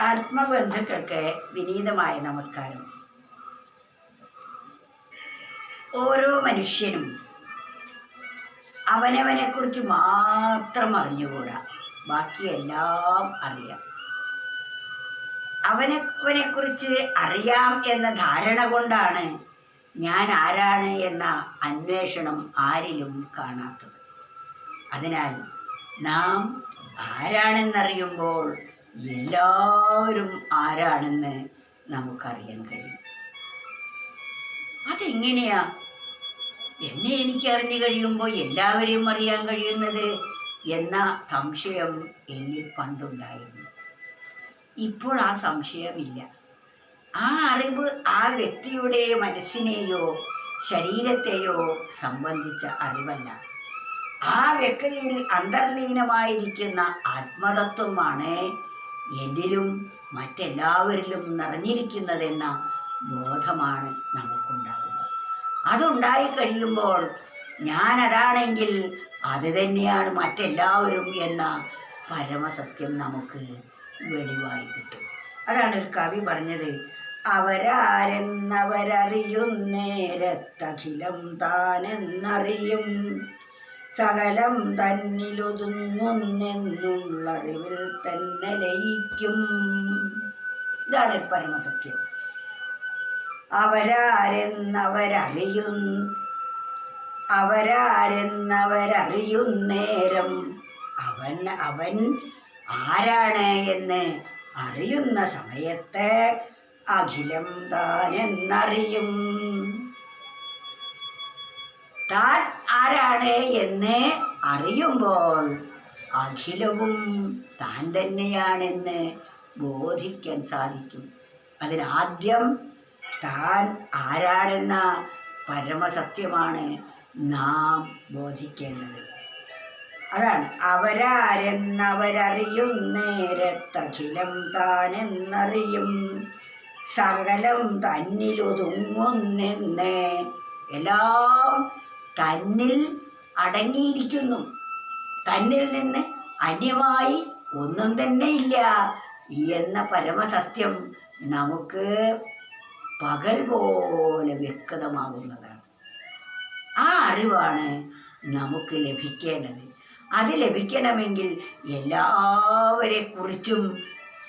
ആത്മബന്ധുക്കൾക്ക് വിനീതമായ നമസ്കാരം. ഓരോ മനുഷ്യനും അവനവനെക്കുറിച്ച് മാത്രം അറിഞ്ഞുകൂടാ. ബാക്കിയെല്ലാം അറിയാം. അവനവനെക്കുറിച്ച് അറിയാം എന്ന ധാരണ കൊണ്ടാണ് ഞാൻ ആരാണ് എന്ന അന്വേഷണം ആരിലും കാണാത്തത്. അതിനാൽ നാം ആരാണെന്നറിയുമ്പോൾ എല്ലാവരും ആരാണെന്ന് നമുക്കറിയാൻ കഴിയും. അതെങ്ങനെയാ? എന്നെ എനിക്ക് അറിഞ്ഞു കഴിയുമ്പോൾ എല്ലാവരെയും അറിയാൻ കഴിയുന്നത് എന്ന സംശയം എന്നിൽ പണ്ടുണ്ടായിരുന്നു. ഇപ്പോൾ ആ സംശയമില്ല. ആ അറിവ് ആ വ്യക്തിയുടെ മനസ്സിനെയോ ശരീരത്തെയോ സംബന്ധിച്ച അറിവല്ല. ആ വ്യക്തിയിൽ അന്തർലീനമായിരിക്കുന്ന ആത്മതത്വമാണ് എന്നിലും മറ്റെല്ലാവരിലും നിറഞ്ഞിരിക്കുന്നതെന്ന ബോധമാണ് നമുക്കുണ്ടാവുക. അതുണ്ടായി കഴിയുമ്പോൾ ഞാൻ അതാണെങ്കിൽ അത് തന്നെയാണ് മറ്റെല്ലാവരും എന്ന പരമസത്യം നമുക്ക് വെളിവായി കിട്ടും. അതാണ് ഒരു കവി പറഞ്ഞത് അവരാരെന്നവരറിയും നേരത്തഖിലം താനെന്നറിയും സകലം തന്നിലൊതുങ്ങുന്നെന്നുള്ളറിവിൽ തന്നെ ലയിക്കും. ഇതാണ് പരമസത്യം അവരാരെന്നവരറിയും നേരം അവൻ അവൻ ആരാണ് എന്ന് അറിയുന്ന സമയത്ത് അഖിലം താനെന്നറിയും. താൻ ആരാണ് എന്ന് അറിയുമ്പോൾ അഖിലവും താൻ തന്നെയാണെന്ന് ബോധിക്കാൻ സാധിക്കും. അതിനാദ്യം താൻ ആരാണെന്ന പരമസത്യമാണ് നാം ബോധിക്കേണ്ടത്. അതാണ് അവരാരെന്നവരറിയും നേരത്തഖിലം താനെന്നറിയും സകലം തന്നിലൊതുങ്ങുന്നെന്ന് എല്ലാം തന്നിൽ അടങ്ങിയിരിക്കുന്നു. തന്നിൽ നിന്ന് അന്യമായി ഒന്നും തന്നെ ഇല്ല. എന്ന പരമസത്യം നമുക്ക് പകൽ പോലെ വ്യക്തമാകുന്നതാണ് ആ അറിവാണ് നമുക്ക് ലഭിക്കേണ്ടത്. അത് ലഭിക്കണമെങ്കിൽ എല്ലാവരെ കുറിച്ചും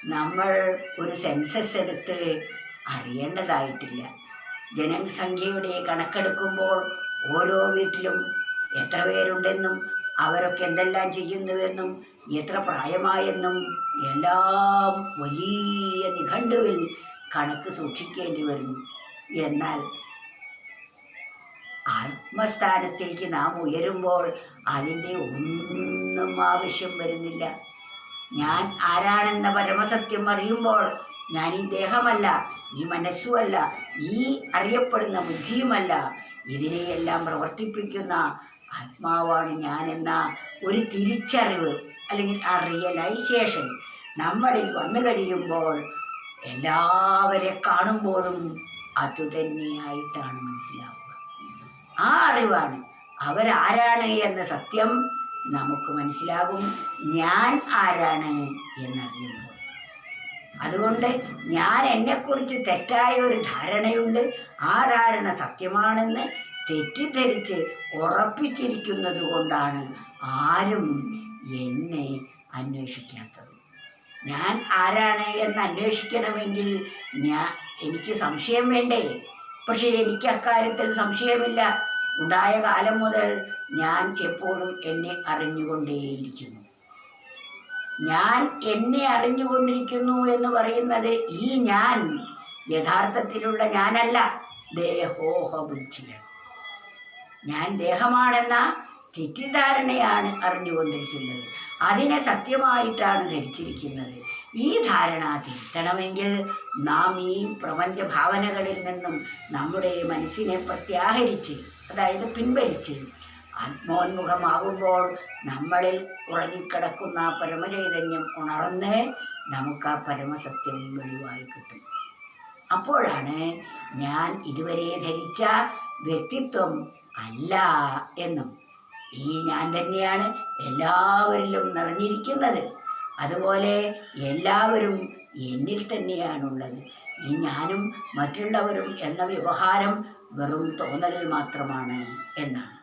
നമ്മൾ ഒരു സെൻസസ് എടുത്ത് അറിയേണ്ടതായിട്ടില്ല. ജനസംഖ്യയുടെ കണക്കെടുക്കുമ്പോൾ ഓരോ വീട്ടിലും എത്ര പേരുണ്ടെന്നും അവരൊക്കെ എന്തെല്ലാം ചെയ്യുന്നുവെന്നും എത്ര പ്രായമായെന്നും എല്ലാം വലിയ നിഘണ്ടുവിൽ കണക്ക് സൂക്ഷിക്കേണ്ടി വരുന്നു എന്നാൽ ആത്മസ്ഥാനത്തേക്ക് നാം ഉയരുമ്പോൾ അതിന്റെ ഒന്നും ആവശ്യം വരുന്നില്ല. ഞാൻ ആരാണെന്ന പരമസത്യം അറിയുമ്പോൾ ഞാൻ ഈ ദേഹമല്ല ഈ മനസ്സുമല്ല ഈ അറിയപ്പെടുന്ന ബുദ്ധിയുമല്ല ഇതിനെയെല്ലാം പ്രവർത്തിപ്പിക്കുന്ന ആത്മാവാണ് ഞാനെന്ന ഒരു തിരിച്ചറിവ് അല്ലെങ്കിൽ ആ റിയലൈസേഷൻ നമ്മളിൽ വന്നു കഴിയുമ്പോൾ എല്ലാവരെ കാണുമ്പോഴും അതുതന്നെയായിട്ടാണ് മനസ്സിലാവുക. ആ അറിവാണ്. അവരാരാണ് എന്ന സത്യം നമുക്ക് മനസ്സിലാകും. ഞാൻ ആരാണ് എന്നറിയുമ്പോൾ. അതുകൊണ്ട് ഞാൻ എന്നെക്കുറിച്ച് തെറ്റായ ഒരു ധാരണയുണ്ട്. ആ ധാരണ സത്യമാണെന്ന് തെറ്റിദ്ധരിച്ച് ഉറപ്പിച്ചിരിക്കുന്നത് കൊണ്ടാണ് ആരും എന്നെ അന്വേഷിക്കാത്തത്. ഞാൻ ആരാണ് എന്ന് അന്വേഷിക്കണമെങ്കിൽ ഞാൻ എനിക്ക് സംശയം വേണ്ടേ? പക്ഷേ എനിക്ക് അക്കാര്യത്തിൽ സംശയമില്ല. ഉണ്ടായ കാലം മുതൽ ഞാൻ എപ്പോഴും എന്നെ അറിഞ്ഞുകൊണ്ടേയിരിക്കുന്നു. ഞാൻ എന്നെ അറിഞ്ഞുകൊണ്ടിരിക്കുന്നു എന്ന് പറയുന്നത് ഈ ഞാൻ യഥാർത്ഥത്തിലുള്ള ഞാനല്ല. ദേഹോഹ ബുദ്ധിയാണ്. ഞാൻ ദേഹമാണെന്ന തെറ്റിദ്ധാരണയാണ് അറിഞ്ഞുകൊണ്ടിരിക്കുന്നത്. അതിനെ സത്യമായിട്ടാണ് ധരിച്ചിരിക്കുന്നത്. ഈ ധാരണ തിരുത്തണമെങ്കിൽ നാം ഈ പ്രപഞ്ച ഭാവനകളിൽ നിന്നും നമ്മുടെ മനസ്സിനെ പ്രത്യാഹരിച്ച് അതായത് പിൻവലിച്ച് ആത്മോന്മുഖമാകുമ്പോൾ നമ്മളിൽ ഉറങ്ങിക്കിടക്കുന്ന ആ പരമചൈതന്യം ഉണർന്ന് നമുക്ക് ആ പരമസത്യം വെളിവായി കിട്ടും. അപ്പോഴാണ് ഞാൻ ഇതുവരെ ധരിച്ച വ്യക്തിത്വം അല്ല എന്നും ഈ ഞാൻ തന്നെയാണ് എല്ലാവരിലും നിറഞ്ഞിരിക്കുന്നത്. അതുപോലെ എല്ലാവരും എന്നിൽ തന്നെയാണുള്ളത്. ഈ ഞാനും മറ്റുള്ളവരും എന്ന വ്യവഹാരം വെറും തോന്നൽ മാത്രമാണ് എന്നാണ്.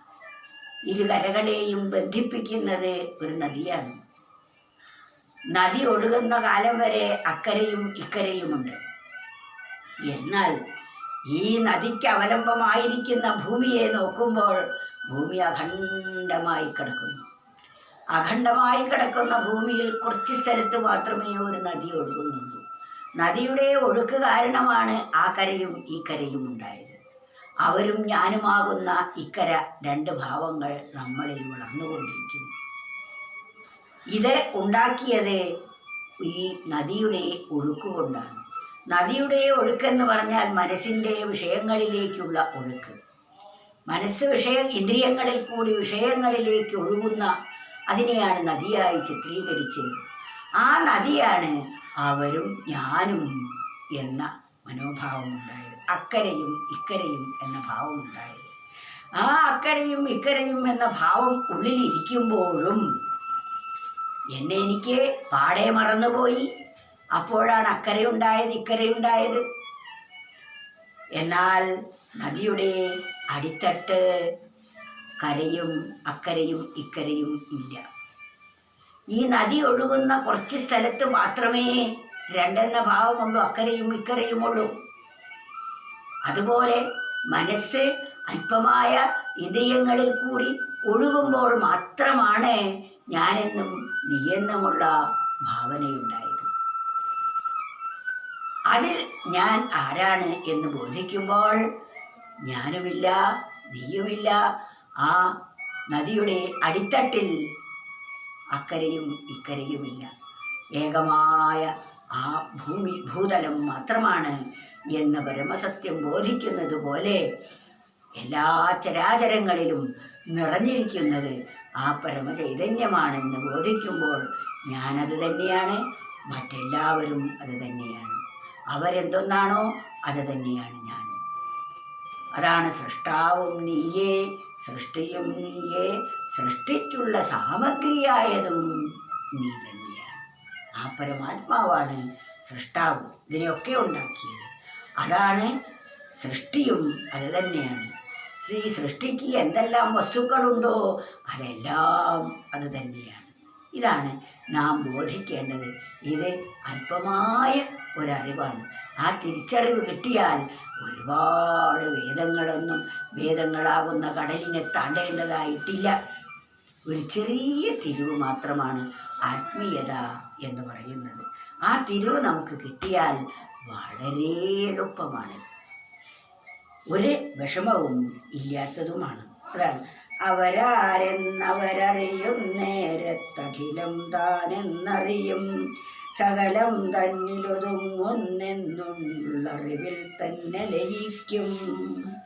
ഇരു കരകളെയും ബന്ധിപ്പിക്കുന്നത് ഒരു നദിയാണ്. നദി ഒഴുകുന്ന കാലം വരെ അക്കരയും ഇക്കരയുമുണ്ട്. എന്നാൽ ഈ നദിക്ക് അവലംബമായിരിക്കുന്ന ഭൂമിയെ നോക്കുമ്പോൾ ഭൂമി അഖണ്ഡമായി കിടക്കുന്നു. അഖണ്ഡമായി കിടക്കുന്ന ഭൂമിയിൽ കുറച്ച് സ്ഥലത്ത് മാത്രമേ ഒരു നദി ഒഴുകുന്നുള്ളൂ. നദിയുടെ ഒഴുക്ക് കാരണമാണ് ആ കരയും ഈ കരയും ഉണ്ടായത്. അവരും ഞാനുമാകുന്ന ഇക്കര രണ്ട് ഭാവങ്ങൾ നമ്മളിൽ വളർന്നുകൊണ്ടിരിക്കും ഇത് ഉണ്ടാക്കിയത് ഈ നദിയുടെ ഒഴുക്ക് കൊണ്ടാണ് നദിയുടെ ഒഴുക്കെന്ന് പറഞ്ഞാൽ മനസ്സിന്റെ വിഷയങ്ങളിലേക്കുള്ള ഒഴുക്ക്. മനസ്സ് വിഷയ ഇന്ദ്രിയങ്ങളിൽ കൂടി വിഷയങ്ങളിലേക്ക് ഒഴുകുന്ന അതിനെയാണ് നദിയായി ചിത്രീകരിച്ചത്. ആ നദിയാണ് അവരും ഞാനും എന്ന മനോഭാവമുണ്ടായത് അക്കരയും ഇക്കരയും എന്ന ഭാവമുണ്ടായത് ആ അക്കരയും ഇക്കരയും എന്ന ഭാവം ഉള്ളിലിരിക്കുമ്പോഴും എന്നെ എനിക്ക് പാടെ മറന്നുപോയി. അപ്പോഴാണ് അക്കരയുണ്ടായത് ഇക്കരയുണ്ടായത്. എന്നാൽ നദിയുടെ അടിത്തട്ട് കരയും അക്കരയും ഇക്കരയും ഇല്ല. ഈ നദി ഒഴുകുന്ന കുറച്ച് സ്ഥലത്ത് മാത്രമേ രണ്ടെന്ന ഭാവമുള്ളൂ അക്കരയും ഇക്കരയുമുള്ളൂ അതുപോലെ മനസ്സ് അല്പമായ ഇന്ദ്രിയങ്ങളിൽ കൂടി ഒഴുകുമ്പോൾ മാത്രമാണ് ഞാനെന്നും നീയെന്നുമുള്ള ഭാവനയുണ്ടായത്. അതിൽ ഞാൻ ആരാണ് എന്ന് ബോധിക്കുമ്പോൾ ഞാനുമില്ല നീയുമില്ല. ആ നദിയുടെ അടിത്തട്ടിൽ അക്കരയും ഇക്കരയുമില്ല. ഏകമായ ആ ഭൂമി ഭൂതലം മാത്രമാണ് എന്ന പരമസത്യം ബോധിക്കുന്നത് പോലെ എല്ലാ ചരാചരങ്ങളിലും നിറഞ്ഞിരിക്കുന്നത് ആ പരമചൈതന്യമാണെന്ന് ബോധിക്കുമ്പോൾ ഞാനത് തന്നെയാണ് മറ്റെല്ലാവരും അത് തന്നെയാണ്. അവരെന്തൊന്നാണോ അത് തന്നെയാണ് ഞാൻ. അതാണ് സൃഷ്ടാവും നീയേ സൃഷ്ടിയും നീയേ സൃഷ്ടിച്ചുള്ള സാമഗ്രിയായതും നീ തന്നെയാണ് ആ പരമാത്മാവാണ് സൃഷ്ടാവ്. ഇതിനെയൊക്കെ ഉണ്ടാക്കിയത്. അതാണ് സൃഷ്ടിയും അത് തന്നെയാണ്. ഈ സൃഷ്ടിക്ക് എന്തെല്ലാം വസ്തുക്കളുണ്ടോ അതെല്ലാം അത് തന്നെയാണ്. ഇതാണ് നാം ബോധിക്കേണ്ടത്. ഇത് അല്പമായ ഒരറിവാണ്. ആ തിരിച്ചറിവ് കിട്ടിയാൽ ഒരുപാട് വേദങ്ങളൊന്നും വേദങ്ങളാകുന്ന കടലിനെ താണ്ടേണ്ടതായിട്ടില്ല. ഒരു ചെറിയ തിരിവ് മാത്രമാണ് ആത്മീയത എന്ന് പറയുന്നത്. ആ തിരിവ് നമുക്ക് കിട്ടിയാൽ വളരെ എളുപ്പമാണ്. ഒരു വിഷമവും ഇല്ലാത്തതുമാണ്. അതാണ്. അവരാരെന്നവരറിയും നേരത്തഖിലം താനെന്നറിയും. സകലം അറിവിൽ തന്നെ ലയിക്കും.